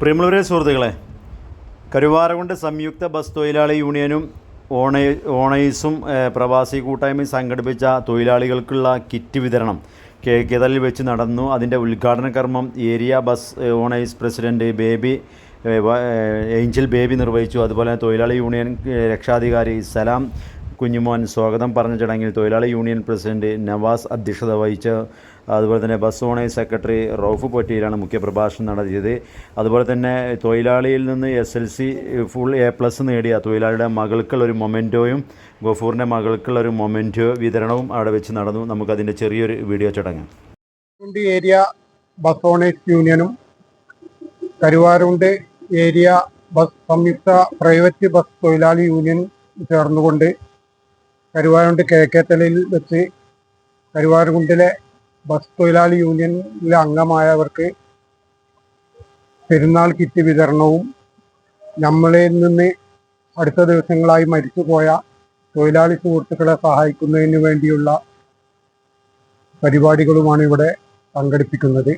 പ്രിയമുള്ളവരെ സുഹൃത്തുക്കളെ കരുവാരകുണ്ട് സംയുക്ത ബസ് തൊഴിലാളി യൂണിയനും ഓണ ഓണേഴ്സും പ്രവാസി കൂട്ടായ്മയും സംഘടിപ്പിച്ച തൊഴിലാളികൾക്കുള്ള കിറ്റ് വിതരണം കേക്കതലിൽ വെച്ച് നടന്നു. അതിന്റെ ഉദ്ഘാടന കർമ്മം area bus owners owners president Baby Angel Baby നിർവഹിച്ചു. അതുപോലെ തൊഴിലാളി യൂണിയൻ രക്ഷാധികാരി സലാം കുഞ്ഞുമോൻ സ്വാഗതം പറഞ്ഞ ചടങ്ങിൽ തൊഴിലാളി യൂണിയൻ പ്രസിഡന്റ് നവാസ് അധ്യക്ഷത വഹിച്ച് അതുപോലെ തന്നെ ബസ് ഓണേഴ്സ് സെക്രട്ടറി റൌഫ് പൊറ്റിയിലാണ് മുഖ്യപ്രഭാഷണം നടത്തിയത്. അതുപോലെ തന്നെ തൊഴിലാളിയിൽ നിന്ന് S L C full A plus നേടിയ തൊഴിലാളിയുടെ മകൾക്കുള്ള ഒരു മൊമെന്റോയും ഗഫൂറിന്റെ മകൾക്കുള്ള ഒരു മൊമെന്റോ വിതരണവും അവിടെ വെച്ച് നടന്നു. നമുക്കതിന്റെ ചെറിയൊരു വീഡിയോ ചടങ്ങ്. ഏരിയ ബസ് ഓണേഴ്സ് യൂണിയനും കരുവാരുണ്ട് ഏരിയ ബസ് സംയുക്ത പ്രൈവറ്റ് ബസ് തൊഴിലാളി യൂണിയൻ ചേർന്നുകൊണ്ട് കരുവാരുണ്ട് കേക്കേത്തലയിൽ വെച്ച് കരുവാരുകുണ്ടിലെ ബസ് തൊഴിലാളി യൂണിയനിലെ അംഗമായവർക്ക് പെരുന്നാൾ കിറ്റ് വിതരണവും നമ്മളിൽ നിന്ന് അടുത്ത ദിവസങ്ങളായി മരിച്ചുപോയ തൊഴിലാളി സുഹൃത്തുക്കളെ സഹായിക്കുന്നതിന് വേണ്ടിയുള്ള പരിപാടികളുമാണ് ഇവിടെ സംഘടിപ്പിക്കുന്നത്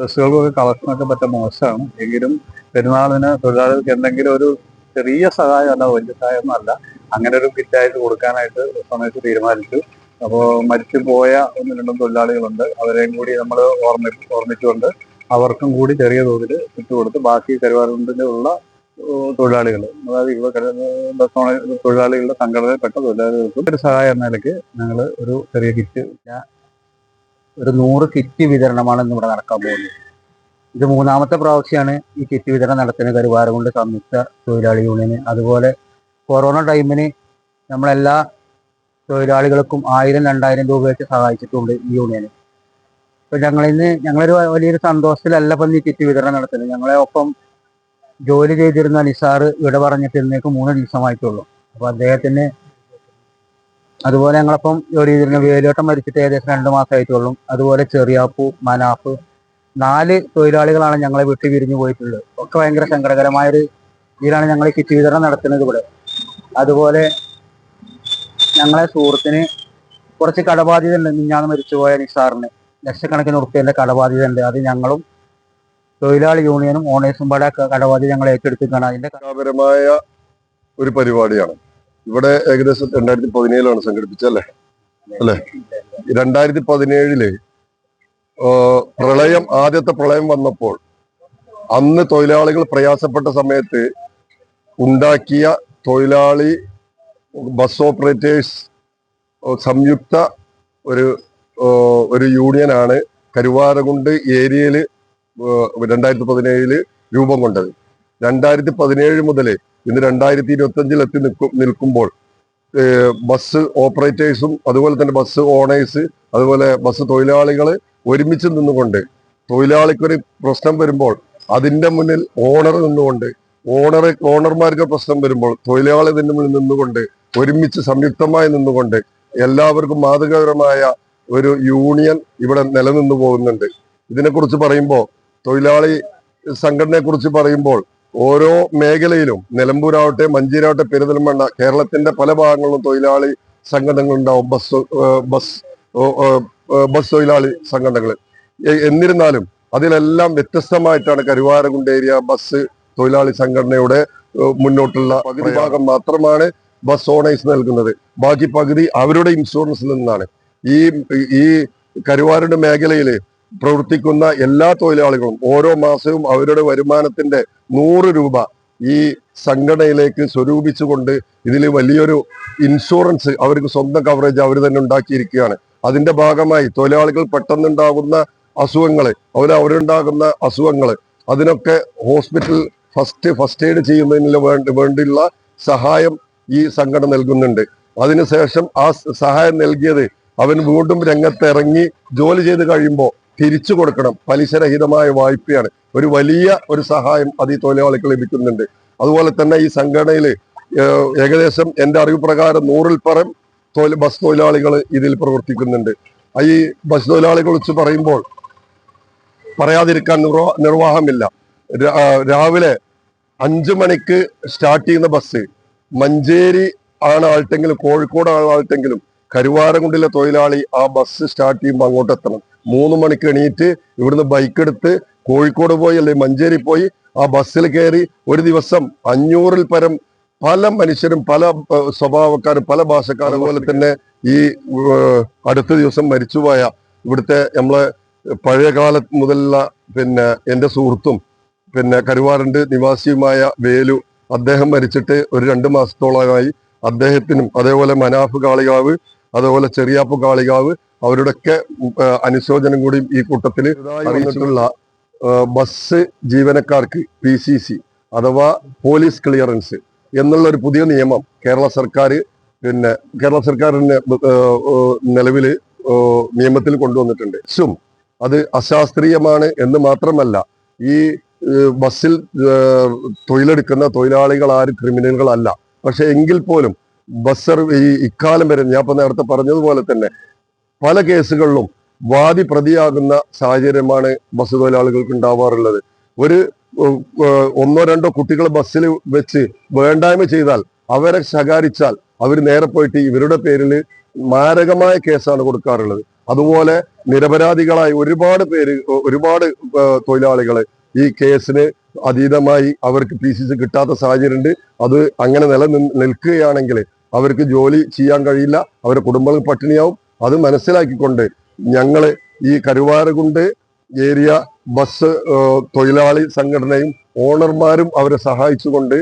ബസ്സുകൾക്കൊക്കെ കളക്ഷനൊക്കെ പറ്റ മോശമാണ്. എങ്കിലും പെരുന്നാളിന് തൊഴിലാളികൾക്ക് എന്തെങ്കിലും ഒരു ചെറിയ സഹായം അല്ല വലിയ സഹായം അല്ല അങ്ങനെ ഒരു കിറ്റായിട്ട് കൊടുക്കാനായിട്ട് സമയത്ത് തീരുമാനിച്ചു. അപ്പോൾ മരിച്ചു പോയ ഒന്ന് രണ്ടും തൊഴിലാളികളുണ്ട്. അവരെയും കൂടി നമ്മൾ ഓർമ്മ ഓർമ്മിച്ചുകൊണ്ട് അവർക്കും കൂടി ചെറിയ തോതിൽ വിട്ടുകൊടുത്ത് കൊടുത്ത് ബാക്കി കരുവാറുണ്ടിലുള്ള തൊഴിലാളികൾ അതായത് ഇവ തൊഴിലാളികളുടെ സംഘടനയിൽപ്പെട്ട തൊഴിലാളികൾക്കും ഒരു സഹായം എന്ന നിലയ്ക്ക് ഞങ്ങൾ ഒരു ചെറിയ കിറ്റ് ഒരു നൂറ് കിറ്റ് വിതരണമാണ് ഇന്ന് ഇവിടെ നടക്കാൻ പോകുന്നത്. ഇത് മൂന്നാമത്തെ പ്രാവശ്യമാണ് ഈ കിറ്റ് വിതരണം നടത്തുന്നത് കരുവാരകുണ്ട് സംയുക്ത തൊഴിലാളി യൂണിയന്. അതുപോലെ കൊറോണ ടൈമിന് നമ്മളെല്ലാ തൊഴിലാളികൾക്കും ആയിരം രണ്ടായിരം രൂപ വെച്ച് സഹായിച്ചിട്ടുണ്ട് ഈ യൂണിയന്. ഇപ്പൊ ഞങ്ങളിന്ന് ഞങ്ങളൊരു വലിയൊരു സന്തോഷത്തിലല്ല ഈ കിറ്റ് വിതരണം നടത്തുന്നത്. ഞങ്ങളെ ഒപ്പം ജോലി ചെയ്തിരുന്ന നിസാറ് ഇവിടെ പറഞ്ഞിട്ട് ഇന്നേക്ക് മൂന്ന് ദിവസമായിട്ടുള്ളൂ. അപ്പൊ അദ്ദേഹത്തിന് അതുപോലെ ഞങ്ങളപ്പം ജോലി ചെയ്തിരുന്ന വേലോട്ടം മരിച്ചിട്ട് ഏകദേശം രണ്ട് മാസമായിട്ടുള്ളൂ. അതുപോലെ ചെറിയാപ്പു മനാഫ് നാല് തൊഴിലാളികളാണ് ഞങ്ങളെ വിട്ടു പിരിഞ്ഞു പോയിട്ടുള്ളത്. ഒക്കെ ഭയങ്കര സങ്കടകരമായൊരു ഇതിലാണ് ഞങ്ങൾ കിറ്റ് വിതരണം നടത്തുന്നത് ഇവിടെ. അതുപോലെ ഞങ്ങളെ സുഹൃത്തിന് കുറച്ച് കടബാധ്യത ഉണ്ട്. മിഞ്ഞാന്ന് മരിച്ചുപോയ നിസാറിന് ലക്ഷക്കണക്കിന് ഉറുപ്പ്യന്റെ കടബാധ്യത ഉണ്ട്. അത് ഞങ്ങളും തൊഴിലാളി യൂണിയനും ഓണേഴ്സും പാടെ കടബാധ്യത ഞങ്ങൾ ഏറ്റെടുത്തിട്ടാണ് അതിന്റെ കലാപരമായ ഒരു പരിപാടിയാണ്. ഇവിടെ ഏകദേശം രണ്ടായിരത്തി പതിനേഴിലാണ് സംഘടിപ്പിച്ചത് അല്ലെ? അല്ലേ? രണ്ടായിരത്തി പതിനേഴിൽ പ്രളയം ആദ്യത്തെ പ്രളയം വന്നപ്പോൾ അന്ന് തൊഴിലാളികൾ പ്രയാസപ്പെട്ട സമയത്ത് ഉണ്ടാക്കിയ തൊഴിലാളി ബസ് ഓപ്പറേറ്റേഴ്സ് സംയുക്ത ഒരു ഒരു യൂണിയനാണ് കരുവാരകുണ്ട് ഏരിയയിൽ രണ്ടായിരത്തി പതിനേഴിൽ രൂപം കൊണ്ടത്. രണ്ടായിരത്തി പതിനേഴ് മുതൽ ഇന്ന് രണ്ടായിരത്തി ഇരുപത്തി അഞ്ചിൽ എത്തി നിൽക്കും നിൽക്കുമ്പോൾ ബസ് ഓപ്പറേറ്റേഴ്സും അതുപോലെ തന്നെ ബസ് ഓണേഴ്സ് അതുപോലെ ബസ് തൊഴിലാളികൾ ഒരുമിച്ച് നിന്നുകൊണ്ട് തൊഴിലാളിക്കൊരു പ്രശ്നം വരുമ്പോൾ അതിന്റെ മുന്നിൽ ഓണർ നിന്നുകൊണ്ട് ഓണർ ഓണർമാർക്ക് പ്രശ്നം വരുമ്പോൾ തൊഴിലാളി ഇതിന്റെ മുന്നിൽ നിന്നുകൊണ്ട് ഒരുമിച്ച് സംയുക്തമായി നിന്നുകൊണ്ട് എല്ലാവർക്കും മാതൃകാപരമായ ഒരു യൂണിയൻ ഇവിടെ നിലനിന്നു പോകുന്നുണ്ട്. ഇതിനെക്കുറിച്ച് പറയുമ്പോൾ തൊഴിലാളി സംഘടനയെ കുറിച്ച് പറയുമ്പോൾ ഓരോ മേഖലയിലും നിലമ്പൂരാവട്ടെ മഞ്ചേരാവട്ടെ പെരുന്തൽമണ്ണ കേരളത്തിന്റെ പല ഭാഗങ്ങളിലും തൊഴിലാളി സംഘടനകൾ ഉണ്ടാവും ബസ് ബസ് ബസ് തൊഴിലാളി സംഘടനകൾ. എന്നിരുന്നാലും അതിലെല്ലാം വ്യത്യസ്തമായിട്ടാണ് കരുവാരകുണ്ട് ഏരിയ ബസ് തൊഴിലാളി സംഘടനയുടെ മുന്നോട്ടുള്ള പകുതി ഭാഗം മാത്രമാണ് ബസ് ഓണേഴ്സ് നൽകുന്നത്. ബാക്കി പകുതി അവരുടെ ഇൻഷുറൻസിൽ നിന്നാണ്. ഈ ഈ കരുവാരുടെ മേഖലയിൽ പ്രവർത്തിക്കുന്ന എല്ലാ തൊഴിലാളികളും ഓരോ മാസവും അവരുടെ വരുമാനത്തിന്റെ നൂറ് രൂപ ഈ സംഘടനയിലേക്ക് സ്വരൂപിച്ചുകൊണ്ട് ഇതിൽ വലിയൊരു ഇൻഷുറൻസ് അവർക്ക് സ്വന്തം കവറേജ് അവർ തന്നെ ഉണ്ടാക്കിയിരിക്കുകയാണ്. അതിന്റെ ഭാഗമായി തൊഴിലാളികൾ പെട്ടെന്നുണ്ടാകുന്ന അസുഖങ്ങൾ അവർ അവരുണ്ടാകുന്ന അസുഖങ്ങൾ അതിനൊക്കെ ഹോസ്പിറ്റൽ ഫസ്റ്റ് ഫസ്റ്റ് എയ്ഡ് ചെയ്യുന്നതിന് വേണ്ടി വേണ്ടിയുള്ള സഹായം ഈ സംഘടന നൽകുന്നുണ്ട്. അതിനുശേഷം ആ സഹായം നൽകിയത് അവൻ വീണ്ടും രംഗത്തിറങ്ങി ജോലി ചെയ്ത് കഴിയുമ്പോൾ തിരിച്ചു കൊടുക്കണം. പലിശരഹിതമായ വായ്പയാണ്. ഒരു വലിയ ഒരു സഹായം അത് ഈ തൊഴിലാളിക്ക് ലഭിക്കുന്നുണ്ട്. അതുപോലെ തന്നെ ഈ സംഘടനയിൽ ഏകദേശം എന്റെ അറിവ് പ്രകാരം നൂറിൽ പരം തൊഴിൽ ബസ് തൊഴിലാളികൾ ഇതിൽ പ്രവർത്തിക്കുന്നുണ്ട്. ഈ ബസ് തൊഴിലാളികളെ കുറിച്ച് പറയുമ്പോൾ പറയാതിരിക്കാൻ നിർവാഹമില്ല. രാവിലെ അഞ്ചു മണിക്ക് സ്റ്റാർട്ട് ചെയ്യുന്ന ബസ് മഞ്ചേരി ആണ് ആൾട്ടെങ്കിലും കോഴിക്കോട് ആൾട്ടെങ്കിലും കരുവാരകുണ്ടിലെ തൊഴിലാളി ആ ബസ് സ്റ്റാർട്ട് ചെയ്യുമ്പോൾ അങ്ങോട്ട് എത്തണം മൂന്ന് മണിക്ക് എണീറ്റ് ഇവിടുന്ന് ബൈക്ക് എടുത്ത് കോഴിക്കോട് പോയി അല്ലെങ്കിൽ മഞ്ചേരി പോയി ആ ബസ്സിൽ കയറി ഒരു ദിവസം അഞ്ഞൂറിൽ പരം പല മനുഷ്യരും പല സ്വഭാവക്കാരും പല ഭാഷക്കാരും അതുപോലെ തന്നെ ഈ അടുത്ത ദിവസം മരിച്ചുപോയ ഇവിടുത്തെ നമ്മളെ പഴയ കാലത്ത് മുതലുള്ള പിന്നെ എന്റെ സുഹൃത്തും പിന്നെ കരുവാറുണ്ട് നിവാസിയുമായ വേലു അദ്ദേഹം മരിച്ചിട്ട് ഒരു രണ്ട് മാസത്തോളമായി അദ്ദേഹത്തിനും അതേപോലെ മനാഫ് കാളികാവ് അതേപോലെ ചെറിയാപ്പ് കാളികാവ് അവരുടെയൊക്കെ അനുശോചനം കൂടി ഈ കൂട്ടത്തിൽ അറിയിച്ചിട്ടുള്ള ബസ് ജീവനക്കാർക്ക് പി സി സി അഥവാ പോലീസ് ക്ലിയറൻസ് എന്നുള്ള ഒരു പുതിയ നിയമം കേരള സർക്കാർ പിന്നെ കേരള സർക്കാരിന്റെ നിലവിൽ നിയമത്തിൽ കൊണ്ടുവന്നിട്ടുണ്ട്. സും അത് അശാസ്ത്രീയമാണ് എന്ന് മാത്രമല്ല ഈ ബസ്സിൽ തൊഴിലെടുക്കുന്ന തൊഴിലാളികൾ ആരും ക്രിമിനലുകളല്ല. പക്ഷെ എങ്കിൽ പോലും ബസ് സർവീ ഈ ഇക്കാലം വരെ ഞാൻ ഇപ്പൊ നേരത്തെ പറഞ്ഞതുപോലെ തന്നെ പല കേസുകളിലും വാദി പ്രതിയാകുന്ന സാഹചര്യമാണ് ബസ് തൊഴിലാളികൾക്ക് ഉണ്ടാവാറുള്ളത്. ഒരു ഒന്നോ രണ്ടോ കുട്ടികൾ ബസ്സിൽ വെച്ച് വേണ്ടായ്മ ചെയ്താൽ അവരെ ശകാരിച്ചാൽ അവർ നേരെ പോയിട്ട് ഇവരുടെ പേരിൽ മാരകമായ കേസാണ് കൊടുക്കാറുള്ളത്. അതുപോലെ നിരപരാധികളായി ഒരുപാട് പേര് ഒരുപാട് തൊഴിലാളികൾ ഈ കേസിന് അതീതമായി അവർക്ക് പി സി സി കിട്ടാത്ത സാഹചര്യമുണ്ട്. അത് അങ്ങനെ നിലനിൽ നിൽക്കുകയാണെങ്കിൽ അവർക്ക് ജോലി ചെയ്യാൻ കഴിയില്ല. അവരുടെ കുടുംബങ്ങൾ പട്ടിണിയാവും. അത് മനസ്സിലാക്കിക്കൊണ്ട് ഞങ്ങൾ ഈ കരുവാരകുണ്ട് ഏരിയ ബസ് തൊഴിലാളി സംഘടനയും ഓണർമാരും അവരെ സഹായിച്ചുകൊണ്ട്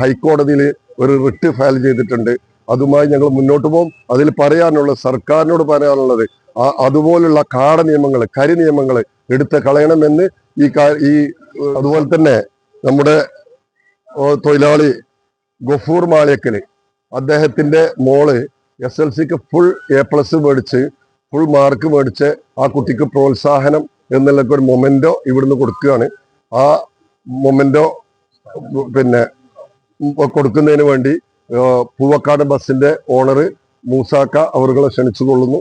ഹൈക്കോടതിയിൽ ഒരു റിട്ട് ഫയൽ ചെയ്തിട്ടുണ്ട്. അതുമായി ഞങ്ങൾ മുന്നോട്ട് പോകും. അതിൽ പറയാനുള്ള സർക്കാരിനോട് പറയാനുള്ളത് അതുപോലുള്ള കാട നിയമങ്ങൾ കരി നിയമങ്ങൾ എടുത്ത് കളയണമെന്ന് ഈ ഈ അതുപോലെ തന്നെ നമ്മുടെ തൊഴിലാളി ഗഫൂർ മാളിയക്കൽ അദ്ദേഹത്തിന്റെ മോൾ എസ് എൽ സിക്ക് ഫുൾ എ പ്ലസ് മേടിച്ച് ഫുൾ മാർക്ക് മേടിച്ച് ആ കുട്ടിക്ക് പ്രോത്സാഹനം എന്നുള്ള ഒരു മൊമെന്റോ ഇവിടുന്ന് കൊടുക്കുകയാണ്. ആ മൊമെന്റോ പിന്നെ കൊടുക്കുന്നതിന് വേണ്ടി പൂവക്കാട് ബസിന്റെ ഓണർ മൂസാക്ക അവരുകളെ ക്ഷണിച്ചു കൊള്ളുന്നു